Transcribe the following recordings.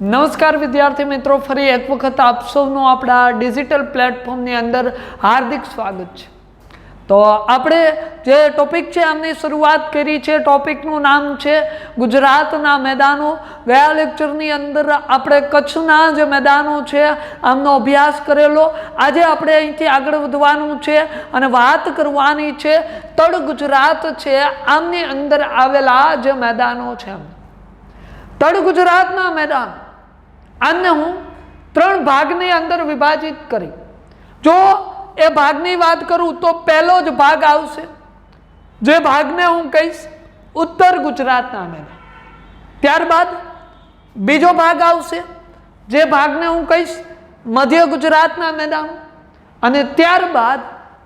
નમસ્કાર વિદ્યાર્થી મિત્રો, ફરી એક વખત આપ સૌનું આપણા ડિજિટલ પ્લેટફોર્મની અંદર હાર્દિક સ્વાગત છે. તો આપણે જે ટોપિક છે આમની શરૂઆત કરી છે, ટોપિકનું નામ છે ગુજરાતના મેદાનો. ગયા લેક્ચરની અંદર આપણે કચ્છના જે મેદાનો છે, આમનો અભ્યાસ કરેલો. આજે આપણે અહીંથી આગળ વધવાનું છે અને વાત કરવાની છે, તળ ગુજરાત છે, આમની અંદર આવેલા જે મેદાનો છે એમ. તળ ગુજરાતના મેદાન આને હું ત્રણ ભાગની અંદર વિભાજિત કરી. જો એ ભાગની વાત કરું તો પહેલો જ ભાગ આવશે. જે ભાગને હું કહીશ ઉત્તર ગુજરાતના મેદાન ત્યારબાદ બીજો ભાગ આવશે. જે ભાગને હું કહીશ મધ્ય ગુજરાતના મેદાન. અને ત્યારબાદ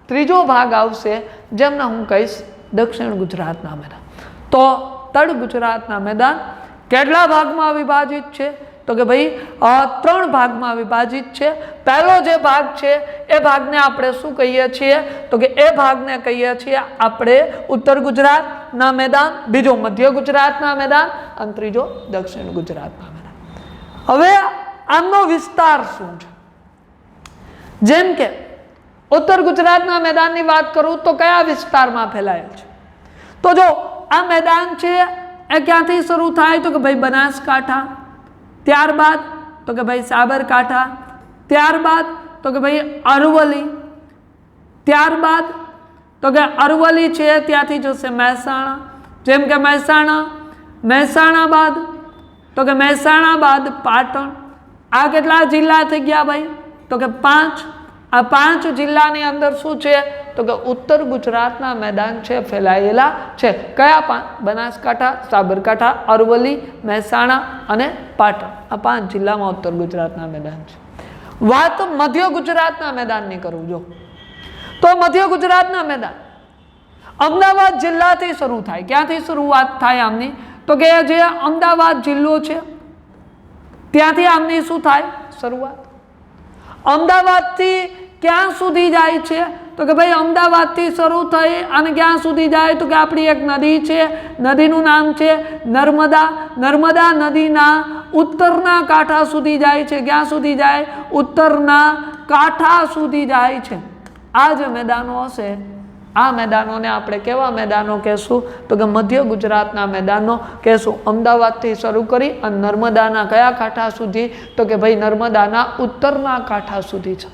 ત્રીજો ભાગ આવશે જેમને હું કહીશ દક્ષિણ ગુજરાતના મેદાન. તો તળ ગુજરાતના મેદાન કેટલા ભાગમાં વિભાજિત છે? તો કે ભાઈ ત્રણ ભાગમાં વિભાજિત છે. પહેલો જે ભાગ છે, એ ભાગને આપણે શું કહીએ છીએ? તો કે એ ભાગને કહીએ છીએ આપણે ઉત્તર ગુજરાતના મેદાન, બીજો મધ્ય ગુજરાતના મેદાન અને ત્રીજો દક્ષિણ ગુજરાતના મેદાન. હવે આમનો વિસ્તાર શું છે? જેમ કે ઉત્તર ગુજરાતના મેદાનની વાત કરું તો કયા વિસ્તારમાં ફેલાયેલ છે? તો જો આ મેદાન છે, એ ક્યાંથી શરૂ થાય? તો કે ભાઈ બનાસકાંઠા. ત્યારબાદ તો કે ભાઈ સાબરકાંઠા, ત્યારબાદ તો કે ભાઈ અરવલી ત્યારબાદ તો કે અરવલી છે ત્યાંથી જશે મહેસાણા. જેમ કે મહેસાણા મહેસાણા બાદ તો કે મહેસાણા બાદ પાટણ. આ કેટલા જિલ્લા થઈ ગયા ભાઈ? તો કે પાંચ. આ પાંચ જિલ્લાની અંદર શું છે? તો કે ઉત્તર ગુજરાતના મેદાન છે, ફેલાયેલા છે. કયા પાંચ બનાસકાંઠા, સાબરકાંઠા, અરવલ્લી, મહેસાણા અને પાટણ? આ પાંચ જિલ્લામાં ઉત્તર ગુજરાતના મેદાન છે. વાત મધ્ય ગુજરાતના મેદાનની કરું, જો. તો મધ્ય ગુજરાતના મેદાન. અમદાવાદ જિલ્લાથી શરૂ થાય. ક્યાંથી શરૂઆત થાય આમની? તો કે જે અમદાવાદ જિલ્લો છે, ત્યાંથી આમની શું થાય? શરૂઆત. અમદાવાદથી ક્યાં સુધી જાય છે? તો કે ભાઈ, અમદાવાદથી શરૂ થઈ અને ક્યાં સુધી જાય તો કે આપણી એક નદી છે, નદીનું નામ છે નર્મદા. નર્મદા નદીના ઉત્તરના કાંઠા સુધી જાય છે. ક્યાં સુધી જાય? ઉત્તરના કાંઠા સુધી જાય છે. આ જે મેદાનો હશે. આ મેદાનોને આપણે કેવા મેદાનો કહેશું? તો કે મધ્ય ગુજરાતના મેદાનો કહેશું. અમદાવાદથી શરૂ કરી અને નર્મદાના કયા કાંઠા સુધી? તો કે ભાઈ, નર્મદાના ઉત્તરના કાંઠા સુધી છે.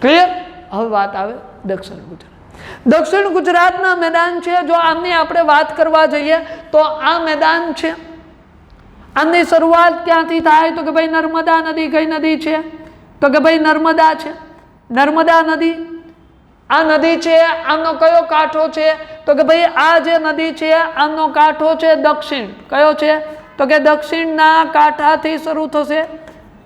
ક્લિયર હવે વાત આવે દક્ષિણ ગુજરાત. દક્ષિણ ગુજરાતના મેદાન છે, જો આમની આપણે વાત કરવા જઈએ, તો આ મેદાન છે. આમની શરૂઆત ક્યાંથી થાય? તો કે ભાઈ નર્મદા નદી કઈ નદી છે? તો કે ભાઈ નર્મદા છે. નર્મદા નદી. આ નદી છે આમનો કયો કાંઠો છે? તો કે ભાઈ આ જે નદી છે આમનો કાંઠો છે દક્ષિણ. કયો છે? તો કે દક્ષિણના કાંઠાથી શરૂ થશે.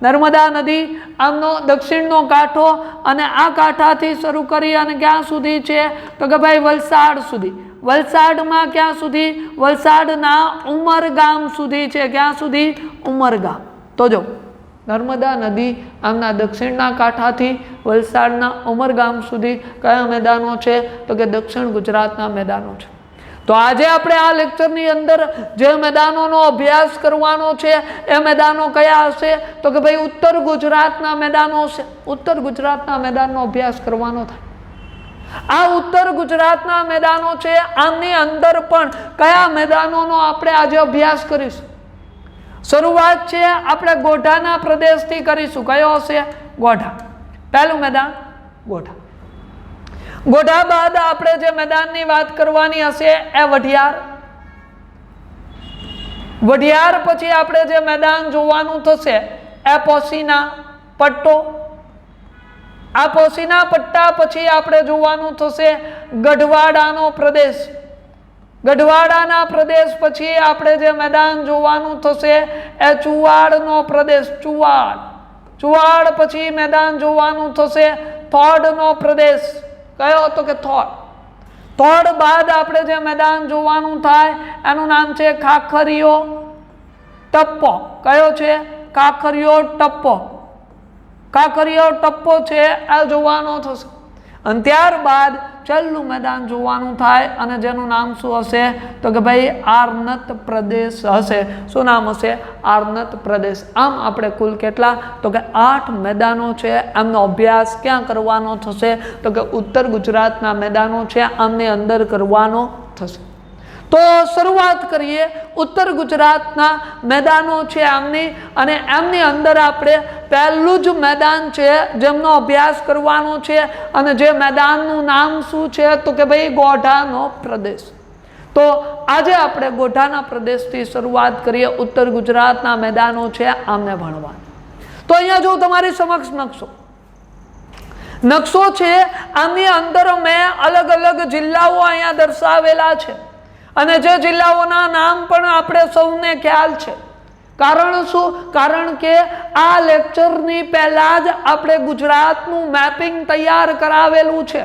નર્મદા નદી, આમનો દક્ષિણનો કાંઠો અને આ કાંઠાથી શરૂ કરી અને ક્યાં સુધી છે? તો કે ભાઈ વલસાડ સુધી. વલસાડમાં ક્યાં સુધી? વલસાડના ઉમરગામ સુધી છે. ક્યાં સુધી? ઉમરગામ. તો જો, નર્મદા નદી, આમના દક્ષિણના કાંઠાથી વલસાડના ઉમરગામ સુધી કયા મેદાનો છે? તો કે દક્ષિણ ગુજરાતના મેદાનો છે. તો આજે આપણે આ લેક્ચરની અંદર જે મેદાનોનો અભ્યાસ કરવાનો છે, એ મેદાનો કયા હશે? તો કે ભાઈ ઉત્તર ગુજરાતના મેદાનો હશે. ઉત્તર ગુજરાતના મેદાનનો અભ્યાસ કરવાનો થાય. આ ઉત્તર ગુજરાતના મેદાનો છે, આની અંદર પણ કયા મેદાનોનો આપણે આજે અભ્યાસ કરીશું? શરૂઆત છે, આપણે ગોઢાના પ્રદેશથી કરીશું. કયો હશે? ગોઢા. પહેલું મેદાન ગોઢા. ગોઢા બાદ આપણે જે મેદાનની વાત કરવાની હશે, એ વઢિયાર. વઢિયાર પછી આપણે જે મેદાન જોવાનું થશે, એ પોસીના પટ્ટો. આ પોસીના પટ્ટા પછી આપણે જોવાનું થશે ગઢવાડાનો પ્રદેશ. ગઢવાડાના પ્રદેશ પછી આપણે જે મેદાન જોવાનું થશે, એ ચુવાડનો પ્રદેશ, ચુવાડ. ચુવાડ પછી મેદાન જોવાનું થશે થોડનો પ્રદેશ. કયો તો કે થોડ? થોડ બાદ આપણે જે મેદાન જોવાનું થાય, એનું નામ છે ખાખરીયો ટપ્પો. કયો છે? ખાખરીયો ટપ્પો. કાંકરિયો ટપ્પો છે, આ જોવાનો થશે. અને ત્યારબાદ છેલ્લું મેદાન જોવાનું થાય અને જેનું નામ શું હશે? તો કે ભાઈ આરનત પ્રદેશ હશે. શું નામ હશે? આરનત પ્રદેશ. આમ આપણે કુલ કેટલા? તો કે આઠ મેદાનો છે. એમનો અભ્યાસ ક્યાં કરવાનો થશે? તો કે ઉત્તર ગુજરાતના મેદાનો છે. આમની અંદર કરવાનો થશે. તો શરૂઆત કરીએ ઉત્તર ગુજરાતના મેદાનો છે આમની અને એમની અંદર આપણે પહેલું જ મેદાન છે જેમનો અભ્યાસ કરવાનો છે અને જે મેદાનનું નામ શું છે તો કે ભાઈ ગોઢાનો પ્રદેશ. તો આજે આપણે ગોઢાના પ્રદેશથી શરૂઆત કરીએ ઉત્તર ગુજરાતના મેદાનો છે આમને ભણવાનું તો અહીંયા જો તમારી સમક્ષ નકશો. નકશો છે આની અંદર મેં અલગ અલગ જિલ્લાઓ અહીંયા દર્શાવેલા છે. અને જે જિલ્લાઓના નામ પણ આપણે સૌને ખ્યાલ છે. કારણ શું? કારણ કે આ લેક્ચરની પહેલાં જ આપણે ગુજરાતનું મેપિંગ તૈયાર કરાવેલું છે.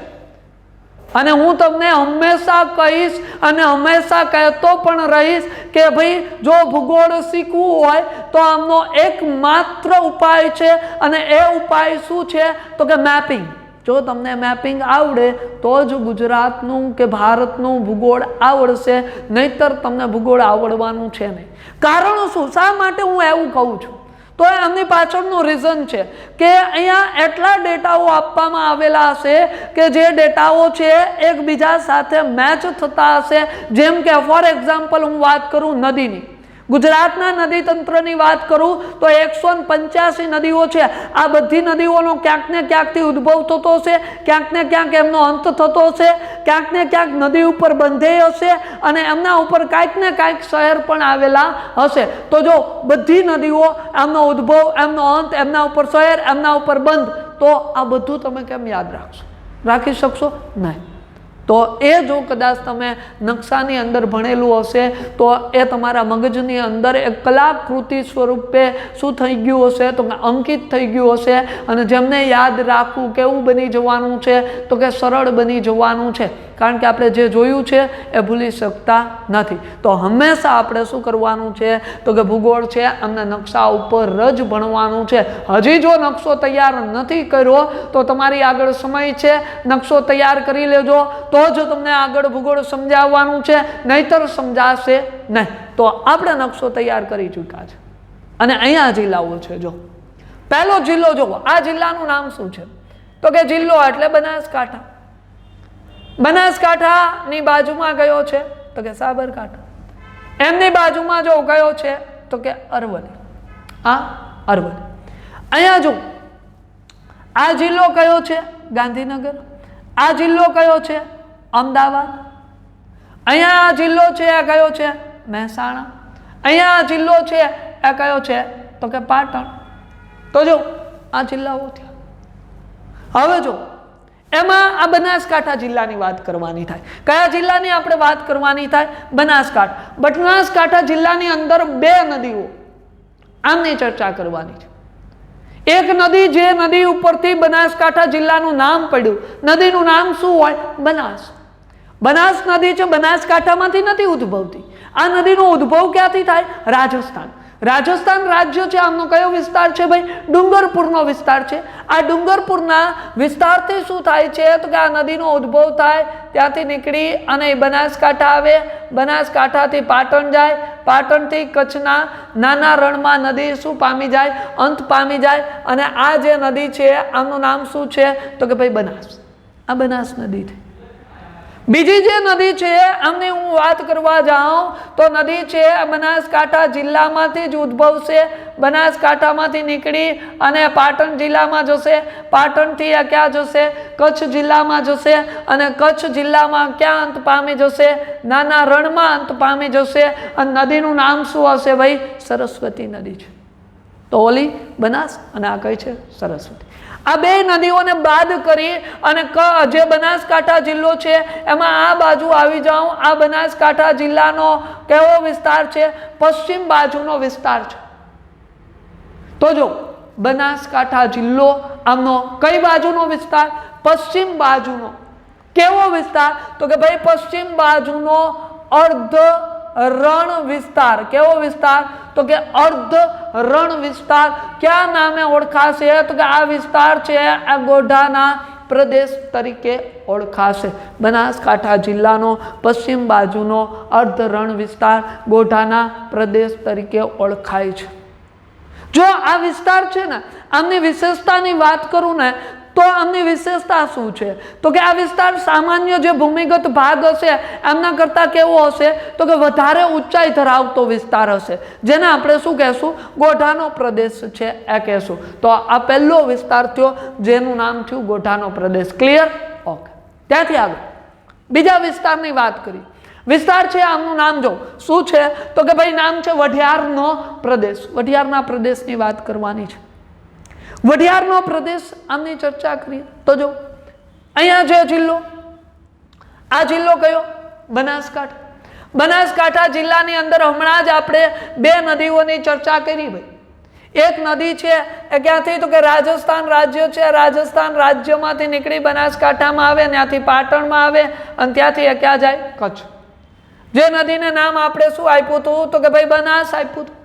અને હું તમને હંમેશા કહીશ અને હંમેશા કહેતો પણ રહીશ કે ભાઈ, જો ભૂગોળ શીખવું હોય તો આમનો એકમાત્ર ઉપાય છે અને એ ઉપાય શું છે? તો કે મેપિંગ. જો તમને મેપિંગ આવડે, તો જ ગુજરાતનું કે ભારતનું ભૂગોળ આવડશે, નહીતર તમને ભૂગોળ આવડવાનું છે નહીં. કારણ શું? શા માટે હું એવું કહું છું? તો એમની પાછળનું રીઝન છે કે અહીંયા એટલા ડેટાઓ આપવામાં આવેલા હશે કે જે ડેટાઓ છે એકબીજા સાથે મેચ થતા હશે. જેમ કે ફોર એક્ઝામ્પલ હું વાત કરું નદીની. ગુજરાતના નદી તંત્રની વાત કરું તો એકસો પંચ્યાસી નદીઓ છે. આ બધી નદીઓનો ક્યાંક ને ક્યાંકથી ઉદ્ભવ થતો હશે, ક્યાંક ને ક્યાંક એમનો અંત થતો હશે, ક્યાંક ને ક્યાંક નદી ઉપર બંધેય હશે અને એમના ઉપર કાંઈક ને કાંઈક શહેર પણ આવેલા હશે. તો જો બધી નદીઓ એમનો ઉદ્ભવ, એમનો અંત, એમના ઉપર શહેર, એમના ઉપર બંધ, તો આ બધું તમે કેમ યાદ રાખશો? રાખી શકશો? નહીં. તો એ જો કદાચ તમે નકશાની અંદર ભણેલું હશે, તો એ તમારા મગજની અંદર એક કલાકૃતિ સ્વરૂપે શું થઈ ગયું હશે? તો કે અંકિત થઈ ગયું હશે. અને જેમને યાદ રાખવું કેવું બની જવાનું છે, તો કે સરળ બની જવાનું છે. કારણ કે આપણે જે જોયું છે એ ભૂલી શકતા નથી. તો હંમેશા આપણે શું કરવાનું છે? તો કે ભૂગોળ છે, અમને નકશા ઉપર જ ભણવાનું છે. હજી જો નકશો તૈયાર નથી કર્યો, તો તમારી આગળ સમય છે. નકશો તૈયાર કરી લેજો. તો જ તમને આગળ ભૂગોળ સમજાવવાનું છે. નહીતર સમજાશે નહીં. તો આપણે નકશો તૈયાર કરી ચૂક્યા છે. અને અહીંયા જિલ્લાઓ છે જો. પહેલો જિલ્લો જુઓ આ જિલ્લાનું નામ શું છે? તો કે જિલ્લો એટલે બનાસકાંઠા. બનાસકાંઠાની બાજુમાં કયો છે, તો કે સાબરકાંઠા. એમની બાજુમાં જો કયો છે, તો કે અરવલ્લી. આ અરવલ્લી. અહીંયા જો આ જિલ્લો કયો છે? ગાંધીનગર. આ જિલ્લો કયો છે? અમદાવાદ. અહીંયા આ જિલ્લો છે, આ કયો છે? મહેસાણા. અહીંયા આ જિલ્લો છે એ કયો છે? તો કે પાટણ. તો જો, આ જિલ્લાઓ થયા. હવે જો એમાં આ બનાસકાંઠા જિલ્લાની વાત કરવાની થાય. કયા જિલ્લાની આપણે વાત કરવાની થાય? બનાસકાંઠા. બનાસકાંઠા જિલ્લાની અંદર બે નદીઓ આમની ચર્ચા કરવાની છે. એક નદી જે નદી ઉપરથી બનાસકાંઠા જિલ્લાનું નામ પડ્યું. નદીનું નામ શું હોય? બનાસ. બનાસ નદી છે, બનાસકાંઠામાંથી નથી ઉદ્ભવતી. આ નદીનો ઉદ્ભવ ક્યાંથી થાય? રાજસ્થાન. રાજસ્થાન રાજ્ય છે, આમનો કયો વિસ્તાર છે ભાઈ? ડુંગરપુરનો વિસ્તાર છે. આ ડુંગરપુરના વિસ્તારથી શું થાય છે? તો કે આ નદીનો ઉદ્ભવ થાય, ત્યાંથી નીકળી અને એ બનાસકાંઠા આવે. બનાસકાંઠાથી પાટણ જાય. પાટણથી કચ્છના નાના રણમાં નદી શું પામી જાય? અંત પામી જાય. અને આ જે નદી છે, આમનું નામ શું છે? તો કે ભાઈ, બનાસ. આ બનાસ નદી છે. બીજી જે નદી છે, આમની હું વાત કરવા જાઉં, તો નદી છે, બનાસકાંઠા જિલ્લામાંથી જ ઉદ્ભવશે બનાસકાંઠામાંથી નીકળી અને પાટણ જિલ્લામાં જશે. પાટણથી આ ક્યાં જશે? કચ્છ જિલ્લામાં જશે અને કચ્છ જિલ્લામાં ક્યાં અંત પામી જશે? નાના રણમાં અંત પામી જશે. અને નદીનું નામ શું હશે ભાઈ? સરસ્વતી નદી છે. તો ઓલી બનાસ અને આ કઈ છે? સરસ્વતી. આ બે નદીઓને બાદ કરી અને ક, જે બનાસકાંઠા જિલ્લો છે, એમાં આ બાજુ આવી જાઉં. આ બનાસકાંઠા જિલ્લાનો કેવો વિસ્તાર છે? પશ્ચિમ બાજુનો વિસ્તાર છે. તો જો, બનાસકાંઠા જિલ્લો આમનો કઈ બાજુનો વિસ્તાર? પશ્ચિમ બાજુનો. કેવો વિસ્તાર? તો કે ભાઈ, પશ્ચિમ બાજુનો અર્ધ રણ વિસ્તાર. કેવો વિસ્તાર? તો કે અર્ધ રણ વિસ્તાર. ક્યાં નામે ઓળખાશે? તો કે આ વિસ્તાર છે, આ ગોઢાના પ્રદેશ તરીકે ઓળખાશે. બનાસકાંઠા જિલ્લાનો, પશ્ચિમ બાજુનો અર્ધ રણ વિસ્તાર ગોઢાના પ્રદેશ તરીકે ઓળખાય છે. જો આ વિસ્તાર છે ને, આમની વિશેષતાની વાત કરું ને તો આમની વિશેષતા શું છે? તો કે આ વિસ્તાર સામાન્ય જે ભૂમિગત ભાગ હશે, એમના કરતાં કેવો હશે? તો કે વધારે ઊંચાઈ ધરાવતો વિસ્તાર હશે. જેને આપણે શું કહેશું? ગોઢાનો પ્રદેશ છે એ કહેશું. તો આ પહેલો વિસ્તાર થયો, જેનું નામ થયું ગોઢાનો પ્રદેશ. ક્લિયર ઓકે ત્યાંથી આગળ. બીજા વિસ્તારની વાત કરી. વિસ્તાર છે આમનું નામ જો. શું છે? તો કે ભાઈ નામ છે વઢિયારનો પ્રદેશ. વઢિયારના પ્રદેશની વાત કરવાની છે. વઢિયારનો પ્રદેશ આમની ચર્ચા કરીએ. તો જો, અહીંયા છે જિલ્લો. આ જિલ્લો કયો? બનાસકાંઠા. બનાસકાંઠા જિલ્લાની અંદર હમણાં જ આપણે બે નદીઓની ચર્ચા કરી ભાઈ. એક નદી છે, એ ક્યાંથી? તો કે રાજસ્થાન રાજ્ય છે, રાજસ્થાન રાજ્યમાંથી નીકળી બનાસકાંઠામાં આવે, ત્યાંથી પાટણમાં આવે, અને ત્યાંથી એ ક્યાં જાય? કચ્છ. જે નદીને નામ આપણે શું આપ્યું હતું? તો કે ભાઈ, બનાસ આપ્યું હતું.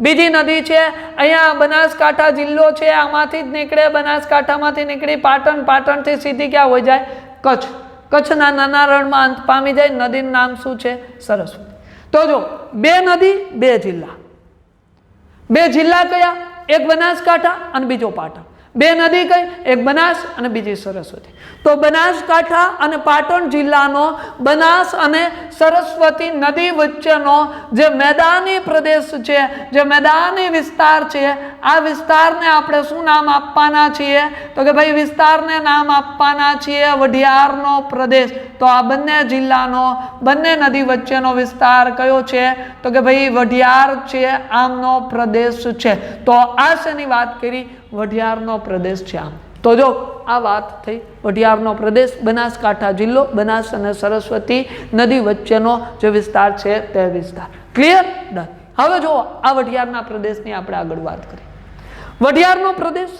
બીજી નદી છે, અહીંયા બનાસકાંઠા જિલ્લો છે, આમાંથી જ નીકળે, બનાસકાંઠામાંથી નીકળી પાટણ, પાટણથી સીધી ક્યાં હોય જાય? કચ્છ. કચ્છના નાના રણમાં અંત પામી જાય, નદીનું નામ શું છે? સરસ્વતી. તો જો, બે નદી, બે જિલ્લા. બે જિલ્લા કયા? એક બનાસકાંઠા અને બીજો પાટણ. બે નદી કઈ એક બનાસ અને બીજી સરસ્વતી. તો બનાસકાંઠા અને પાટણ જિલ્લાનો બનાસ અને સરસ્વતી નદી વચ્ચેનો જે મેદાની પ્રદેશ છે, જે મેદાની વિસ્તાર છે, આ વિસ્તારને આપણે શું નામ આપવાના છીએ? તો કે ભાઈ વિસ્તારને નામ આપવાના છીએ વઢિયારનો પ્રદેશ. તો આ બંને જિલ્લાનો, બંને નદી વચ્ચેનો વિસ્તાર કયો છે? તો કે ભાઈ વઢિયાર છે, આમનો પ્રદેશ છે. તો આ શેની વાત કરી? વઢિયારનો પ્રદેશ છે આમ. તો જો આ વાત થઈ, વઢિયારનો પ્રદેશ, બનાસકાંઠા જિલ્લો, બનાસ અને સરસ્વતી નદી વચ્ચેનો જે વિસ્તાર છે તે વિસ્તાર. ક્લિયર ડન હવે જો આ વઢિયારના પ્રદેશની આપણે આગળ વાત કરીએ વઢિયારનો પ્રદેશ?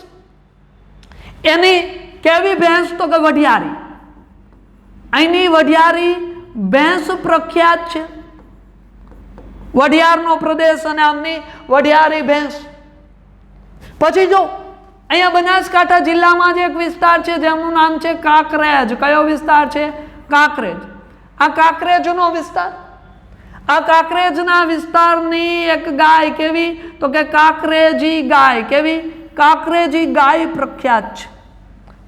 એની કેવી ભેંસ તો કે વઢિયારી? અહીંની વઢિયારી ભેંસ પ્રખ્યાત છે. વઢિયારનો પ્રદેશ અને આમની વઢિયારી ભેંસ. પછી જો, અહીંયા બનાસકાંઠા જિલ્લામાં જ એક વિસ્તાર છે જેનું નામ છે કાંકરેજ. કયો વિસ્તાર છે? કાંકરેજ. આ કાંકરેજનો વિસ્તાર. આ કાંકરેજના વિસ્તારની એક ગાય કેવી? તો કે કાંકરેજી ગાય. કેવી? કાંકરેજી ગાય પ્રખ્યાત છે.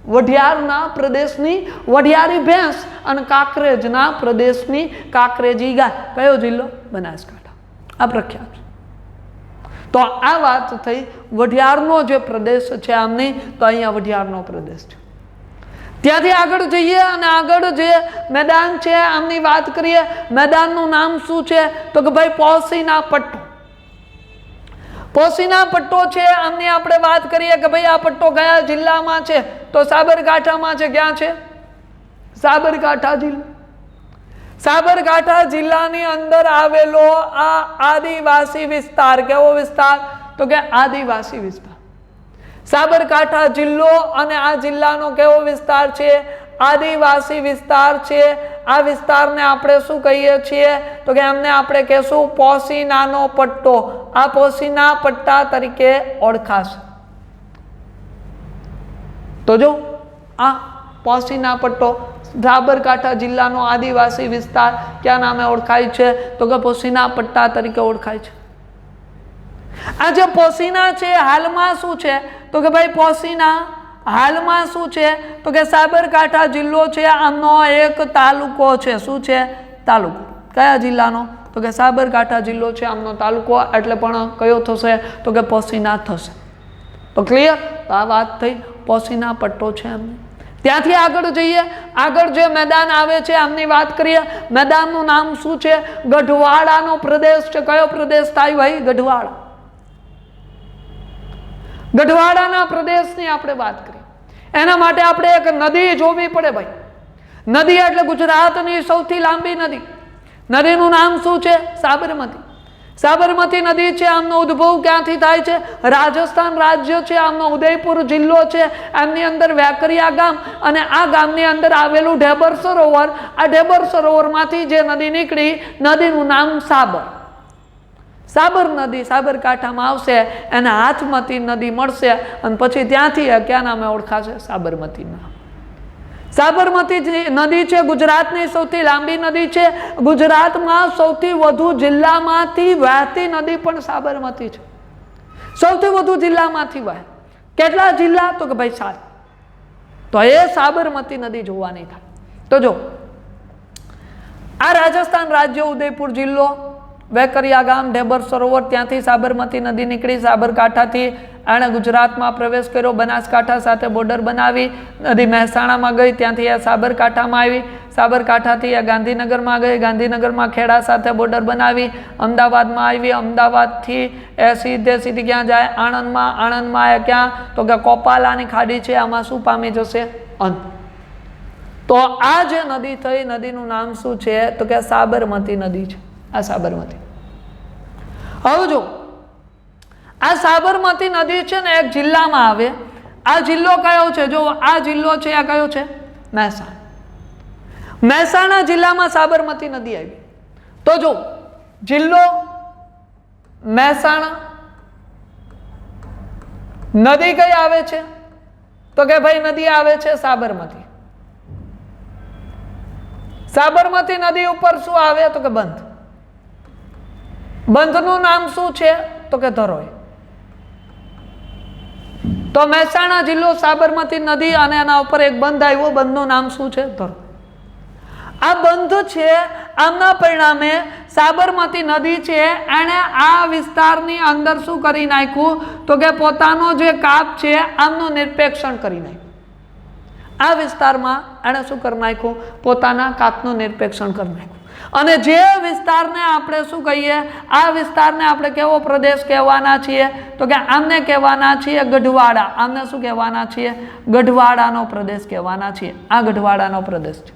વઢિયારના પ્રદેશની વઢિયારી ભેંસ અને કાંકરેજના પ્રદેશની કાંકરેજી ગાય. કયો જિલ્લો? બનાસકાંઠા. આ પ્રખ્યાત તો આ વાત થઈ. વઢિયારનો જે પ્રદેશ છે આમની, તો અહીંયા વઢિયારનો પ્રદેશ છે. ત્યાંથી આગળ જઈએ અને આગળ જે મેદાન છે, આમની વાત કરીએ, મેદાનનું નામ શું છે? તો કે ભાઈ પોસીના પટ્ટો. પોસીના પટ્ટો છે, આમની આપણે વાત કરીએ કે ભાઈ આ પટ્ટો કયા જિલ્લામાં છે? તો સાબરકાંઠામાં છે. ક્યાં છે? સાબરકાંઠા જિલ્લો. સાબરકાંઠા જિલ્લાની અંદર આવેલો આ આદિવાસી વિસ્તાર. કેવો વિસ્તાર? તો કે આદિવાસી વિસ્તાર. સાબરકાંઠા જિલ્લો અને આ જિલ્લાનો કેવો વિસ્તાર છે? આદિવાસી વિસ્તાર છે. આ વિસ્તારને આપણે શું કહીએ છીએ? તો કે એમને આપણે કહેશું પોસીનાનો પટ્ટો. આ પોસીના પટ્ટા તરીકે ઓળખાશે. તો જો, આ પોસીના પટ્ટો સાબરકાંઠા જિલ્લાનો આદિવાસી વિસ્તાર ક્યાં નામે ઓળખાય છે? તો કે પોસીના પટ્ટા તરીકે ઓળખાય છે. આ જે પોસીના છે, હાલમાં શું છે? તો કે ભાઈ પોસીના હાલમાં શું છે? તો કે સાબરકાંઠા જિલ્લો છે આમનો એક તાલુકો છે. શું છે? તાલુકો. કયા જિલ્લાનો? તો કે સાબરકાંઠા જિલ્લો છે, આમનો તાલુકો. એટલે પણ કયો થશે? તો કે પોસીના થશે. તો ક્લિયર તો આ વાત થઈ. પોસીના પટ્ટો છે એમને. ત્યાંથી આગળ જઈએ. આગળ જે મેદાન આવે છે, આમની વાત કરીએ. મેદાનનું નામ શું છે? ગઢવાડાનો પ્રદેશ છે. કયો પ્રદેશ થાય ભાઈ? ગઢવાડા ગઢવાડાના પ્રદેશની આપણે વાત કરીએ. એના માટે આપણે એક નદી જોવી પડે ભાઈ. નદી એટલે ગુજરાતની સૌથી લાંબી નદી. નદીનું નામ શું છે? સાબરમતી. સાબરમતી નદી છે, આમનો ઉદ્ભવ ક્યાંથી થાય છે? રાજસ્થાન રાજ્ય છે, આમનો ઉદયપુર જિલ્લો છે, એમની અંદર વેકરિયા ગામ અને આ ગામની અંદર આવેલું ઢેબર સરોવર, આ ઢેબર સરોવરમાંથી જે નદી નીકળી, નદીનું નામ સાબર. સાબર નદી સાબરકાંઠામાં આવશે, એને હાથમતી નદી મળશે અને પછી ત્યાંથી ક્યાં નામે ઓળખાશે સાબરમતી નામ સાબરમતી નદી છે, ગુજરાતની સૌથી લાંબી નદી છે. ગુજરાતમાં સૌથી વધુ જિલ્લામાંથી વહેતી નદી પણ સાબરમતી છે. સૌથી વધુ જિલ્લામાંથી વહે. કેટલા જિલ્લા? તો કે ભાઈ સાત. તો એ સાબરમતી નદી જોવાની થાય. તો જો, આ રાજસ્થાન રાજ્ય ઉદયપુર જિલ્લો, વેકરિયા ગામ, ઢેબર સરોવર, ત્યાંથી સાબરમતી નદી નીકળી, સાબરકાંઠાથી એણે ગુજરાતમાં પ્રવેશ કર્યો, બનાસકાંઠા સાથે બોર્ડર બનાવી, નદી મહેસાણામાં ગઈ, ત્યાંથી એ સાબરકાંઠામાં આવી. સાબરકાંઠાથી એ ગાંધીનગરમાં ગઈ, ગાંધીનગરમાં ખેડા સાથે બોર્ડર બનાવી, અમદાવાદમાં આવી. અમદાવાદથી એ સીધે સીધી ક્યાં જાય? આણંદમાં. આણંદમાં એ ક્યાં? તો કે કોપાલાની ખાડી છે, આમાં શું પામી જશે? અંત. તો આ જે નદી થઈ, નદીનું નામ શું છે? તો કે સાબરમતી નદી છે. આ સાબરમતી. હવે જો આ સાબરમતી નદી છે ને એક જિલ્લામાં આવે. આ જિલ્લો કયો છે? જો આ જિલ્લો છે, આ કયો છે? મહેસાણા. મહેસાણા જિલ્લામાં સાબરમતી નદી આવી. તો જો, જિલ્લો મહેસાણા નદી કઈ આવે છે? તો કે ભાઈ નદી આવે છે સાબરમતી. સાબરમતી નદી ઉપર શું આવે? તો કે બંધ. બંધનું નામ શું છે? તો કે ધરોઈ. તો મહેસાણા જિલ્લો સાબરમતી નદી અને એના ઉપર એક બંધ આવ્યો. બંધનું નામ શું છે? ધરોઈ આ બંધ છે, આમના પરિણામે સાબરમતી નદી છે, એણે આ વિસ્તારની અંદર શું કરી નાખ્યું? તો કે પોતાનો જે કાપ છે, આમનું નિરપેક્ષણ કરી નાખ્યું. આ વિસ્તારમાં એણે શું કરી નાખ્યું? પોતાના કાપનું નિરપેક્ષણ કરી નાખ્યું. અને જે વિસ્તારને આપણે શું કહીએ, આ વિસ્તારને આપણે કેવો પ્રદેશ કહેવાના છીએ? તો કે આમને કહેવાના છીએ ગઢવાડા. આમને શું કહેવાના છીએ? ગઢવાડાનો પ્રદેશ કહેવાના છીએ. આ ગઢવાડાનો પ્રદેશ છે.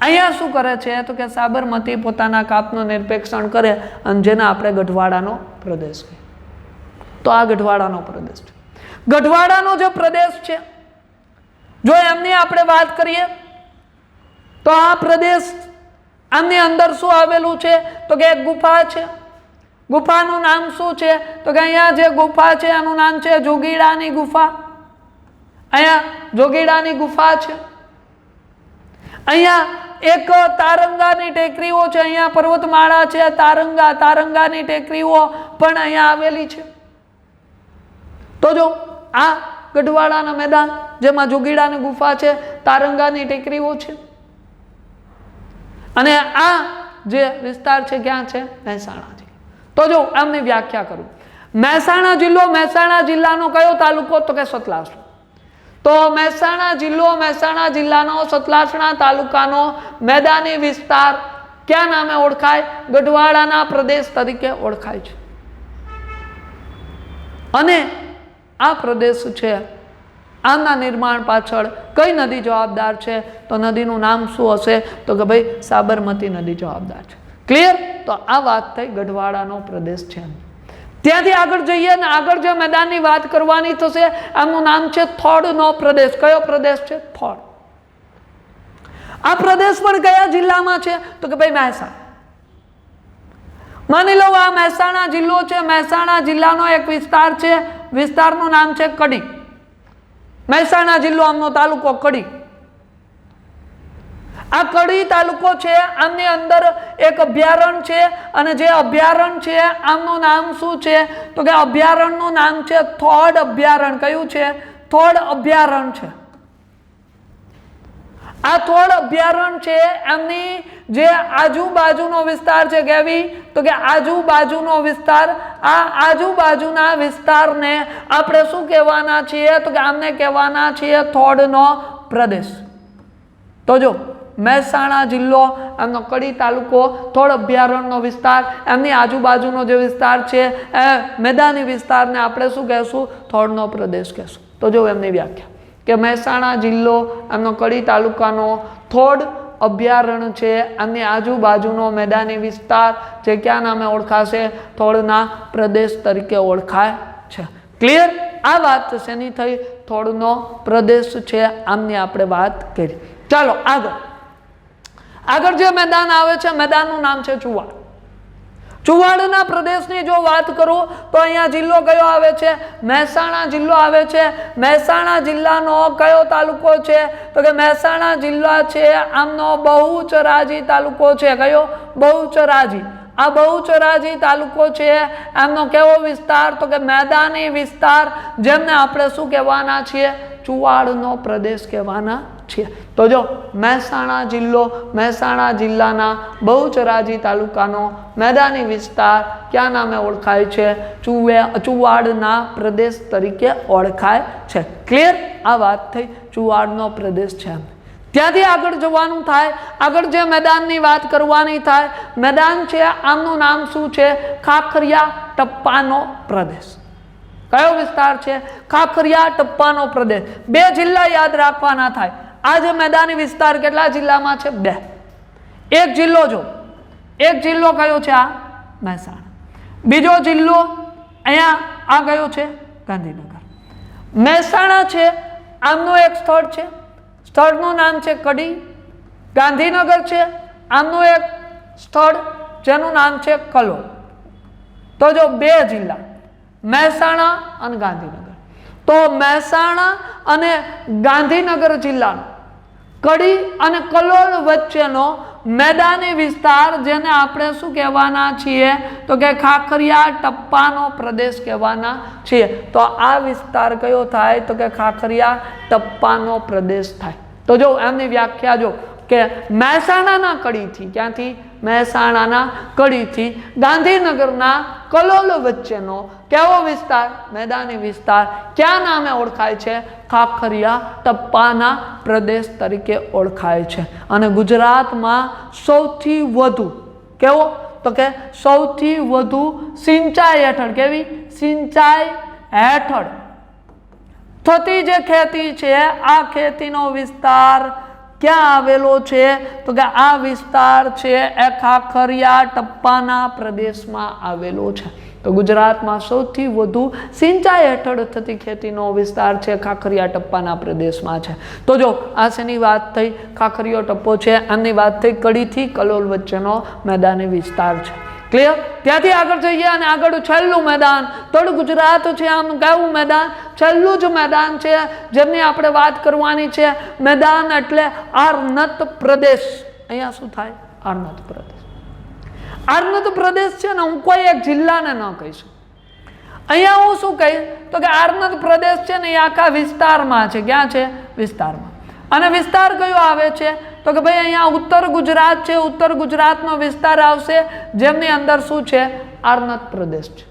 અહીંયા શું કરે છે? તો કે સાબરમતી પોતાના કાપનું નિરપેક્ષણ કરે અને જેને આપણે ગઢવાડાનો પ્રદેશ કહીએ. તો આ ગઢવાડાનો પ્રદેશ છે. ગઢવાડાનો જે પ્રદેશ છે, જો એમની આપણે વાત કરીએ, તો આ પ્રદેશ આમની અંદર શું આવેલું છે? તો કે એક ગુફા છે. ગુફાનું નામ શું છે? તો કે અહીંયા જે ગુફા છે, એનું નામ છે જોગીડાની ગુફા. અહીંયા જોગીડાની ગુફા છે. અહીંયા એક તારંગાની ટેકરીઓ છે, અહીંયા પર્વતમાળા છે, તારંગા, તારંગાની ટેકરીઓ પણ અહીંયા આવેલી છે. તો જો, આ ગઢવાડાના મેદાન, જેમાં જોગીડાની ગુફા છે, તારંગાની ટેકરીઓ છે. અને આ જે વિસ્તાર છે, ક્યાં છે? મહેસાણા છે તો જો આમની વ્યાખ્યા કરું. મહેસાણા જિલ્લો મહેસાણા જિલ્લાનો કયો તાલુકો? તો કે સતલાસણા. તો મહેસાણા જિલ્લો, મહેસાણા જિલ્લાનો સતલાસણા તાલુકાનો મેદાની વિસ્તાર ક્યાં નામે ઓળખાય? ગઢવાડાના પ્રદેશ તરીકે ઓળખાય છે. અને આ પ્રદેશ છે આના નિર્માણ પાછળ કઈ નદી જવાબદાર છે? તો નદીનું નામ શું હશે? તો કે ભાઈ, સાબરમતી નદી જવાબદાર છે. ક્લિયર તો આ વાત થઈ ગઢવાડાનો પ્રદેશ છે. ત્યાંથી આગળ જઈએ ને આગળ જે મેદાનની વાત કરવાની થશે, આનું નામ છે થોડનો પ્રદેશ. કયો પ્રદેશ છે? થોડ. આ પ્રદેશ પણ કયા જિલ્લામાં છે? તો કે ભાઈ, મહેસાણા. માની લો આ મહેસાણા જિલ્લો છે. મહેસાણા જિલ્લાનો એક વિસ્તાર છે. વિસ્તારનું નામ છે કડી. મહેસાણા જિલ્લો આમનો તાલુકો કડી. આ કડી તાલુકો છે આમની અંદર એક અભયારણ્ય છે અને જે અભયારણ્ય છે, આમનું નામ શું છે? તો કે અભયારણ્યનું નામ છે, થોડ અભયારણ્ય કયું છે? થોડ અભયારણ્ય છે. આ થોડ અભયારણ્ય છે, એમની જે આજુબાજુનો વિસ્તાર છે કેવી તો કે આજુબાજુનો વિસ્તાર, આ આજુબાજુના વિસ્તારને આપણે શું કહેવાના છીએ? તો કે આમને કહેવાના છીએ થોડનો પ્રદેશ. તો જો, મહેસાણા જિલ્લો એમનો કડી તાલુકો થોડ અભયારણ્યનો વિસ્તાર, એમની આજુબાજુનો જે વિસ્તાર છે, એ મેદાની વિસ્તારને આપણે શું કહેશું? થોડનો પ્રદેશ કહેશું. તો જો એમની વ્યાખ્યા. કે મહેસાણા જિલ્લો એમનો કડી તાલુકાનો થોડ અભયારણ્ય છે. આની આજુબાજુનો મેદાની વિસ્તાર જે ક્યાં નામે ઓળખાશે? થોડના પ્રદેશ તરીકે ઓળખાય છે. ક્લિયર આ વાત શેની થઈ? થોડનો પ્રદેશ છે. આમની આપણે વાત કરી. ચાલો આગળ. આગળ જે મેદાન આવે છે, મેદાનનું નામ છે ચુવાડ ચુવાડના પ્રદેશની જો વાત કરું, તો અહીંયા જિલ્લો કયો આવે છે? મહેસાણા જિલ્લો આવે છે. મહેસાણા જિલ્લાનો કયો તાલુકો છે? તો કે મહેસાણા જિલ્લા છે, આમનો બહુચરાજી તાલુકો છે. કયો? બહુચરાજી. આ બહુચરાજી તાલુકો છે એમનો કેવો વિસ્તાર? તો કે મેદાની વિસ્તાર, જેમને આપણે શું કહેવાના છીએ? ચુવાડનો પ્રદેશ કહેવાના છીએ. તો જો મહેસાણા જિલ્લો, મહેસાણા જિલ્લાના બહુચરાજી તાલુકાનો મેદાની વિસ્તાર ક્યાં નામે ઓળખાય છે? ચુવે, ચુવાડના પ્રદેશ તરીકે ઓળખાય છે. ક્લિયર આ વાત થઈ. ચુવાડનો પ્રદેશ છે ત્યાંથી આગળ જવાનું થાય. આગળ જે મેદાનની વાત કરવાની થાય, મેદાન છે, આમનું નામ શું છે? ખાખરિયા ટપ્પાનો પ્રદેશ. કયો વિસ્તાર છે? ખાખરિયા ટપ્પાનો પ્રદેશ. બે જિલ્લા યાદ રાખવાના થાય. આ જે મેદાની વિસ્તાર કેટલા જિલ્લામાં છે? બે. એક જિલ્લો જો. એક જિલ્લો કયો છે આ? મહેસાણા. બીજો જિલ્લો અહીંયા આ કયો છે? ગાંધીનગર. મહેસાણા છે. આમનું એક સ્થળ છે. સ્થળનું નામ છે કડી. ગાંધીનગર છે. આમનું એક સ્થળ જેનું નામ છે કલો તો જો બે જિલ્લા. મહેસાણા અને ગાંધીનગર. તો મહેસાણા અને ગાંધીનગર જિલ્લાનો કડી અને કલોલ વચ્ચેનો મેદાની વિસ્તાર જેને આપણે શું કહેવાના છીએ? તો કે ખાખરિયા ટપ્પાનો પ્રદેશ કહેવાના છીએ. તો આ વિસ્તાર કયો થાય? તો કે ખાખરિયા ટપ્પાનો પ્રદેશ થાય. તો જો એમની વ્યાખ્યા જો કે મહેસાણાના કડીથી, ક્યાંથી? મહેસાણાના કડીથી. ગાંધીનગરના કલોલ વચ્ચેનો કેવો વિસ્તાર? મેદાની વિસ્તાર. ક્યાં નામે ઓળખાય છે? ખાખરિયા ટપ્પાના પ્રદેશ તરીકે ઓળખાય છે. અને ગુજરાતમાં સૌથી વધુ કેવો? તો કે સૌથી વધુ સિંચાઈ હેઠળ કેવી? સિંચાઈ હેઠળ. થતી જે ખેતી છે, આ ખેતીનો વિસ્તાર ક્યાં આવેલો છે? તો કે આ વિસ્તાર છે, એ ખાખરિયા ટપ્પાના પ્રદેશમાં આવેલો છે. તો ગુજરાતમાં સૌથી વધુ સિંચાઈ હેઠળ થતી ખેતીનો વિસ્તાર છે, ખાખરિયા ટપ્પાના પ્રદેશમાં છે. તો જો આ શેની વાત થઈ, ખાખરિયો ટપ્પો છે, આની વાત થઈ, કડીથી કલોલ વચ્ચેનો મેદાની વિસ્તાર છે. ક્લિયર ત્યાંથી આગળ જઈએ અને આગળ છેલ્લું મેદાન. તળ ગુજરાત છે આમ કયું મેદાન? છેલ્લું જ મેદાન છે જેમની આપણે વાત કરવાની છે. મેદાન એટલે આરનત પ્રદેશ. અહીંયા શું થાય? આરનત પ્રદેશ. આરનત પ્રદેશ છે ને હું કોઈ એક જિલ્લાને ન કહીશું અહીંયા હું શું કહીશ તો કે આરનત પ્રદેશ છે ને એ આખા વિસ્તારમાં છે. ક્યાં છે? વિસ્તારમાં. અને વિસ્તાર કયો આવે છે? તો કે ભાઈ અહીંયા ઉત્તર ગુજરાત છે, ઉત્તર ગુજરાતનો વિસ્તાર આવશે. જેમની અંદર શું છે? આરનાથ પ્રદેશ છે.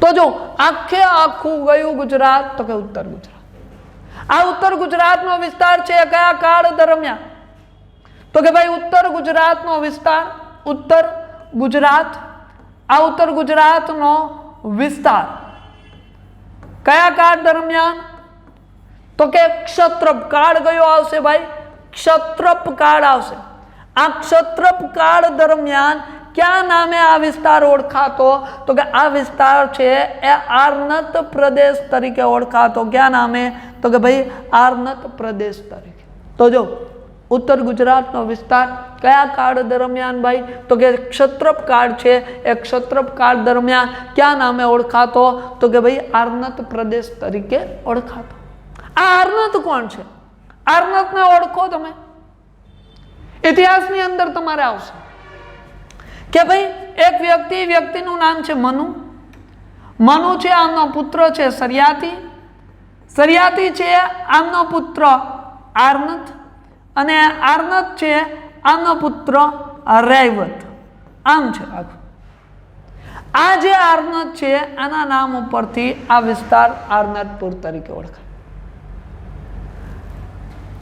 તો જો આખે આખું ગયું ગુજરાત, તો કે ઉત્તર ગુજરાત. આ ઉત્તર ગુજરાતનો વિસ્તાર છે કયા કાળ દરમિયાન? તો કે ભાઈ ઉત્તર ગુજરાતનો વિસ્તાર, ઉત્તર ગુજરાત, આ ઉત્તર ગુજરાતનો વિસ્તાર કયા કાળ દરમિયાન? તો કે ક્ષત્ર કાળ કયો આવશે ભાઈ. ક્ષત્રપ કાળ આવશે. આ ક્ષત્રપ કાળ દરમિયાન ક્યાં નામે આ વિસ્તાર ઓળખાતો? તો કે આ વિસ્તાર છે એ આરનત પ્રદેશ તરીકે ઓળખાતો. ક્યાં નામે? તો કે ભાઈ આરનત પ્રદેશ તરીકે. તો જો, ઉત્તર ગુજરાતનો વિસ્તાર કયા કાળ દરમિયાન ભાઈ? તો કે ક્ષત્રપ કાળ છે એ ક્ષત્રપ કાળ દરમિયાન ક્યાં નામે ઓળખાતો? તો કે ભાઈ આરનત પ્રદેશ તરીકે ઓળખાતો. આ આરનત કોણ છે? આરનતને ઓળખો તમે. ઇતિહાસની અંદર તમારે આવશે. કે ભાઈ, એક વ્યક્તિ વ્યક્તિનું નામ છે મનુ. મનુ છે આમનો પુત્ર છે સરિયાતી. સરિયાતી છે આમનો પુત્ર આરનત અને આરનત છે આમનો પુત્ર રૈવત. આમ છે આખું. આ જે આરનત છે, આના નામ ઉપરથી આ વિસ્તાર આરનતપુર તરીકે ઓળખાય.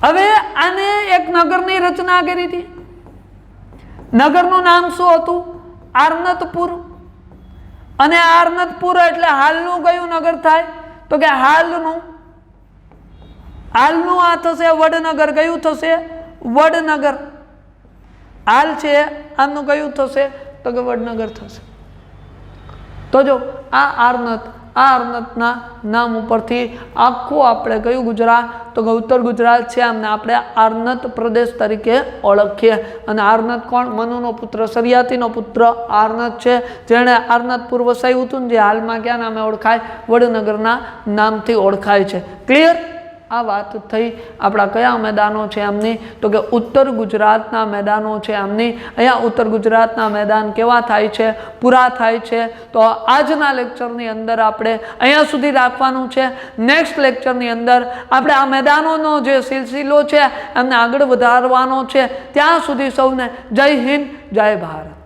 હવે આને એક નગરની રચના કરી હતી. નગરનું નામ શું હતું? આરનતપુર. અને આરનતપુર એટલે હાલનું કયું નગર થાય? તો કે હાલનું. હાલનું આ થશે વડનગર. કયું થશે? વડનગર. હાલ છે આનું કયું થશે? તો કે વડનગર થશે. તો જો, આ આરનત આ અર્નતના નામ ઉપરથી આખું આપણે કયું ગુજરાત? તો કે ઉત્તર ગુજરાત છે અમને આપણે આર્નત પ્રદેશ તરીકે ઓળખીએ. અને આર્નત કોણ? મનુનો પુત્ર, સરિયાતીનો પુત્ર આર્નત છે. જેણે આર્નત પૂર્વ વસાયું હતું જે હાલમાં ક્યાં નામે ઓળખાય? વડનગરના નામથી ઓળખાય છે. ક્લિયર આ વાત થઈ આપણા કયા મેદાનો છે આમની? તો કે ઉત્તર ગુજરાતના મેદાનો છે આમની. અહીંયા ઉત્તર ગુજરાતના મેદાન કેવા થાય છે? પૂરા થાય છે. તો આજના લેક્ચરની અંદર આપણે અહીંયા સુધી રાખવાનું છે. નેક્સ્ટ લેક્ચરની અંદર આપણે આ મેદાનોનો જે સિલસિલો છે એમને આગળ વધારવાનો છે. ત્યાં સુધી સૌને જય હિન્દ, જય ભારત.